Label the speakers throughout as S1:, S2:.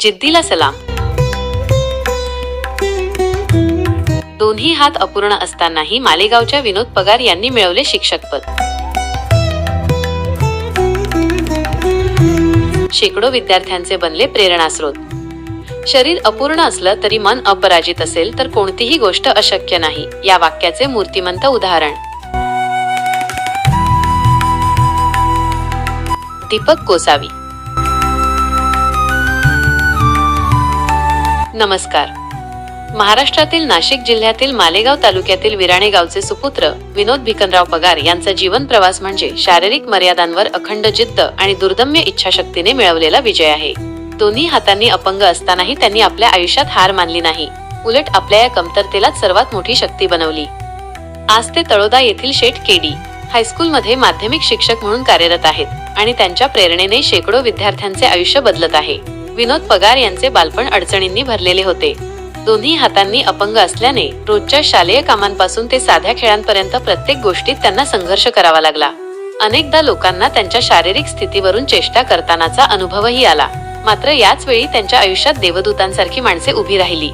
S1: जिद्दीला सलाम. दोन्ही हात अपूर्ण असतानाही मालेगावच्या विनोद पगार यांनी मिळवले शिक्षकपद शेकडो विद्यार्थ्यांचे बनले प्रेरणास्रोत. शरीर अपूर्ण असलं तरी मन अपराजित असेल तर कोणतीही गोष्ट अशक्य नाही या वाक्याचे मूर्तिमंत उदाहरण. दीपक गोसावी. नमस्कार. महाराष्ट्रातील नाशिक जिल्ह्यातील मालेगाव तालुक्यातील विराणे गावचे सुपुत्र विनोद भिकनराव पगार यांचा जीवन प्रवास म्हणजे शारीरिक मर्यादांवर अखंड जिद्द आणि दुर्दम्य इच्छाशक्तीने मिळवलेला विजय आहे. दोन्ही हातांनी अपंग असतानाही त्यांनी आपल्या आयुष्यात हार मानली नाही. उलट आपल्या या कमतरतेलाच सर्वात मोठी शक्ती बनवली. आज ते तळोदा येथील शेठ केडी हायस्कूलमध्ये माध्यमिक शिक्षक म्हणून कार्यरत आहेत आणि त्यांच्या प्रेरणेने शेकडो विद्यार्थ्यांचे आयुष्य बदलत आहे. विनोद पगार यांचे बालपण अडचणींनी भरलेले होते. दोन्ही हातांनी अपंग असल्याने रोजच्या शालेय कामांपासून ते साध्या खेळांपर्यंत प्रत्येक गोष्टीत त्यांना संघर्ष करावा लागला. अनेकदा लोकांना त्यांच्या शारीरिक स्थितीवरून चेष्टा करतानाचा अनुभवही आला. मात्र याच वेळी त्यांच्या आयुष्यात देवदूतांसारखी माणसे उभी राहिली.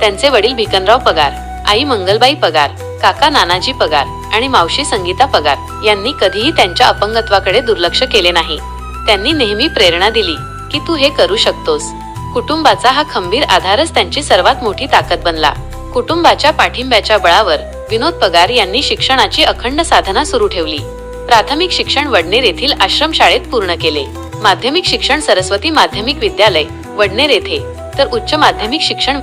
S1: त्यांचे वडील भिकनराव पगार आई मंगलबाई पगार काका नानाजी पगार आणि मावशी संगीता पगार यांनी कधीही त्यांच्या अपंगत्वाकडे दुर्लक्ष केले नाही. त्यांनी नेहमी प्रेरणा दिली. की तू हे करू शकतोस. कुटुंबाचा हा खंबीर आधारच त्यांची सर्वात मोठी ताकद बनला. कुटुंबाच्या पाठिंब्याच्या बळावर विनोद पगार यांनी शिक्षणाची अखंड साधना सुरू ठेवली. प्राथमिक शिक्षण वडनेर येथील आश्रमशाळेत पूर्ण केले. माध्यमिक शिक्षण सरस्वती माध्यमिक विद्यालय वडनेर येथे तर उच्च माध्यमिक शिक्षण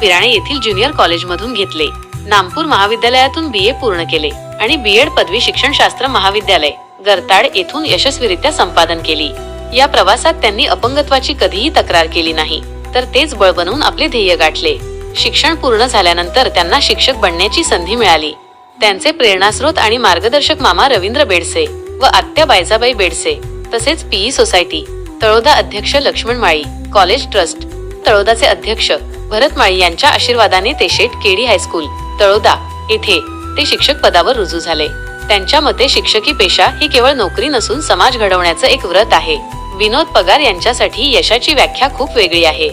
S1: पिराणे येथील ज्युनियर कॉलेजमधून घेतले. नामपूर महाविद्यालयातून बी ए पूर्ण केले आणि बी एड पदवी शिक्षणशास्त्र महाविद्यालय गरताड येथून यशस्वीरित्या संपादन केली. या प्रवासात त्यांनी अपंगत्वाची कधीही तक्रार केली नाही. तर तेच बळ बनवून आपले ध्येय गाठले. शिक्षण पूर्ण झाल्यानंतर त्यांना शिक्षक बनण्याची संधी मिळाली. त्यांचे प्रेरणास्रोत आणि मार्गदर्शक मामा रवींद्र बेडसे व आत्या बायजाबाई बेडसे तसेच पीई सोसायटी तळोदा अध्यक्ष लक्ष्मण माळी कॉलेज ट्रस्ट तळोदाचे अध्यक्ष भरत माळी यांच्या आशीर्वादाने ते शेठ केडी हायस्कूल तळोदा येथे ते शिक्षक पदावर रुजू झाले. त्यांच्या मते शिक्षकी पेशा ही केवळ नोकरी नसून समाज घडवण्याचं एक व्रत आहे. विनोद पगार यांच्यासाठी यशाची व्याख्या खूप वेगळी आहे.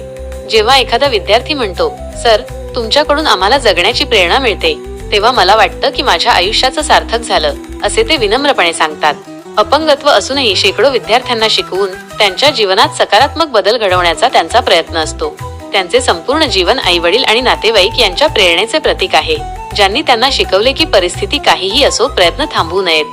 S1: जेव्हा एखादा विद्यार्थी म्हणतो सर तुमच्याकडून आम्हाला जगण्याची प्रेरणा मिळते तेव्हा मला वाटतं की माझ्या आयुष्याचं सार्थक झालं असे ते विनम्रपणे सांगतात. अपंगत्व असूनही शेकडो विद्यार्थ्यांना शिकवून त्यांच्या जीवनात सकारात्मक बदल घडवण्याचा त्यांचा प्रयत्न असतो. त्यांचे संपूर्ण जीवन आई वडील आणि नातेवाईक यांच्या प्रेरणेचे प्रतीक आहे ज्यांनी त्यांना शिकवले की परिस्थिती काहीही असो प्रयत्न थांबू नयेत.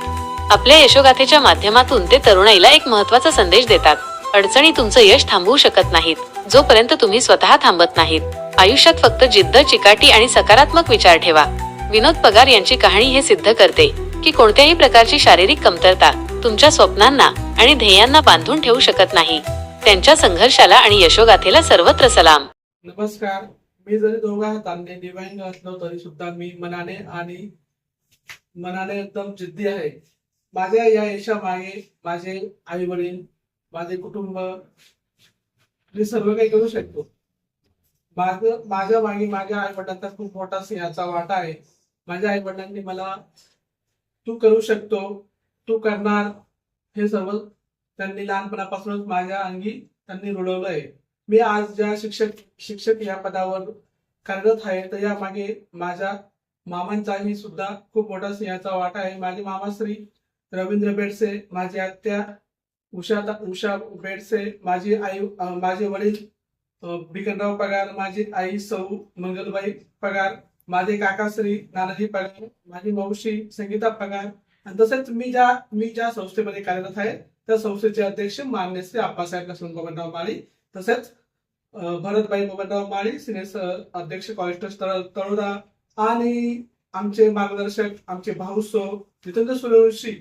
S1: आपल्या यशोगाथेच्या माध्यमातून ते तरुणाईला एक महत्त्वाचा संदेश देतात. अडचणी तुमचं यश थांबवू शकत नाहीत. जोपर्यंत तुम्ही स्वतः थांबत नाहीत. आयुष्यात फक्त जिद्द चिकाटी आणि सकारात्मक विचार ठेवा. विनोद पगार यांची कहाणी हे सिद्ध करते की कोणत्याही प्रकारची शारीरिक कमतरता तुमच्या स्वप्नांना आणि ध्येयांना बांधून ठेवू शकत नाही. त्यांच्या संघर्षाला आणि यशोगाथेला सर्वत्र सलाम.
S2: नमस्कार. मी जरी दोघा हाताने दिव्यांग असलो तरी सुद्धा मी मनाने आणि मनाने एकदम जिद्दी आहे. माझ्या या यशामागे माझे आई वडील माझे कुटुंब मी सर्व काही करू शकतो. माझ माझ्या मागे माझ्या आई वडिलांचा खूप मोठा सिंहाचा वाटा आहे. माझ्या आई वडिलांनी मला तू करू शकतो तू करणार हे सर्व त्यांनी लहानपणापासूनच माझ्या अंगी त्यांनी रुळवलं आहे मी आज ज्या शिक्षक शिक्षक या पदावर कार्यरत आहे तर या मागे माझ्या मामांचाही सुद्धा खूप मोठा सिंहाचा वाटा आहे. माझे मामा श्री रवींद्र बेडसे माझी आत्या उषा उषा बेडसे माझी आई माझे वडील बिकनराव पगार माझी आई सौ मंगलबाई पगार माझे काका श्री नानाजी पगार माझी मावशी संगीता पगार आणि तसेच मी ज्या मी ज्या संस्थेमध्ये कार्यरत आहे त्या संस्थेचे अध्यक्ष मान्य श्री आप्पासाहेब लक्ष्मण बबनराव माळी तसेच भरतबाई बबनराव माळी सिनियर अध्यक्ष कॉलेज ट्रस्ट तळोदा आणि आमचे मार्गदर्शक आमचे भाऊसो जितेंद्र सूर्यवंशी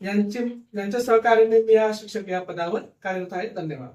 S2: यांचे यांच्या सहकार्याने मी या शिक्षक या पदावर कार्यरत आहे. धन्यवाद.